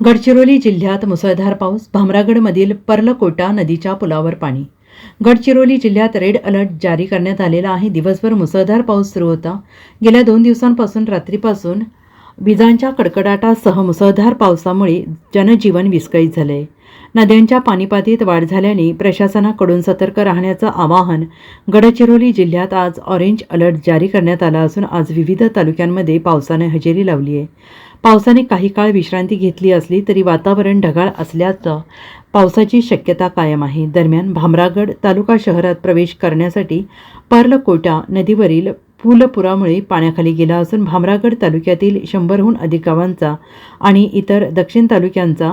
गडचिरोली जिल्ह्यात मुसळधार पाऊस भामरागडमधील पर्लकोटा नदीच्या पुलावर पाणी. गडचिरोली जिल्ह्यात रेड अलर्ट जारी करण्यात आलेला आहे. दिवसभर मुसळधार पाऊस सुरू होता. गेल्या दोन दिवसांपासून रात्रीपासून विजांच्या कडकडाटासह मुसळधार पावसामुळे जनजीवन विस्कळीत झाले. नद्यांच्या पाणीपातीत वाढ झाल्याने प्रशासनाकडून सतर्क राहण्याचं आवाहन गडचिरोली जिल्ह्यात आज ऑरेंज अलर्ट जारी करण्यात आला असून आज विविध तालुक्यांमध्ये पावसाने हजेरी लावली आहे. पावसाने काही काळ विश्रांती घेतली असली तरी वातावरण ढगाळ असल्याचं पावसाची शक्यता कायम आहे. दरम्यान भामरागड तालुका शहरात प्रवेश करण्यासाठी पर्लकोटा नदीवरील पूलपुरामुळे पाण्याखाली गेला असून भामरागड तालुक्यातील शंभरहून अधिक गावांचा आणि इतर दक्षिण तालुक्यांचा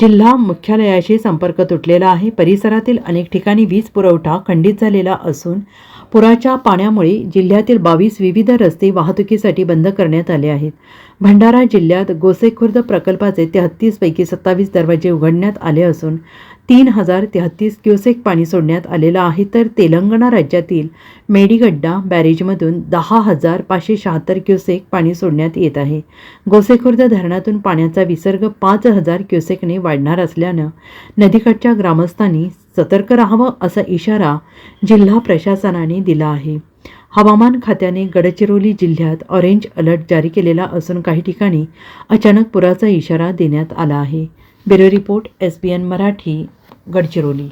जिल्हा मुख्यालयाशी संपर्क तुटलेला आहे. परिसरातील अनेक ठिकाणी वीज पुरवठा खंडित झालेला असून पुराच्या पाण्यामुळे जिल्ह्यातील बावीस विविध रस्ते वाहतुकीसाठी बंद करण्यात आले आहेत. भंडारा जिल्ह्यात गोसेखुर्द प्रकल्पाचे तेहत्तीसपैकी सत्तावीस दरवाजे उघडण्यात आले असून तीन हजार तेहत्तीस क्युसेक पाणी सोडण्यात आलेलं आहे तर तेलंगणा राज्यातील मेडीगड्डा बॅरेजमधून दहा हजार पाचशे शहात्तर क्युसेक पाणी सोडण्यात येत आहे. गोसेखुर्द धरणातून पाण्याचा विसर्ग पाच हजार क्युसेकने वाढणार असल्यानं नदीकाठच्या ग्रामस्थांनी सतर्क राहावं असा इशारा जिल्हा प्रशासनाने दिला आहे. हवामान खात्याने गडचिरोली जिल्ह्यात ऑरेंज अलर्ट जारी केलेला असून काही ठिकाणी अचानक पुराचा इशारा देण्यात आला आहे. Bureau report S B N Marathi. Gadchiroli.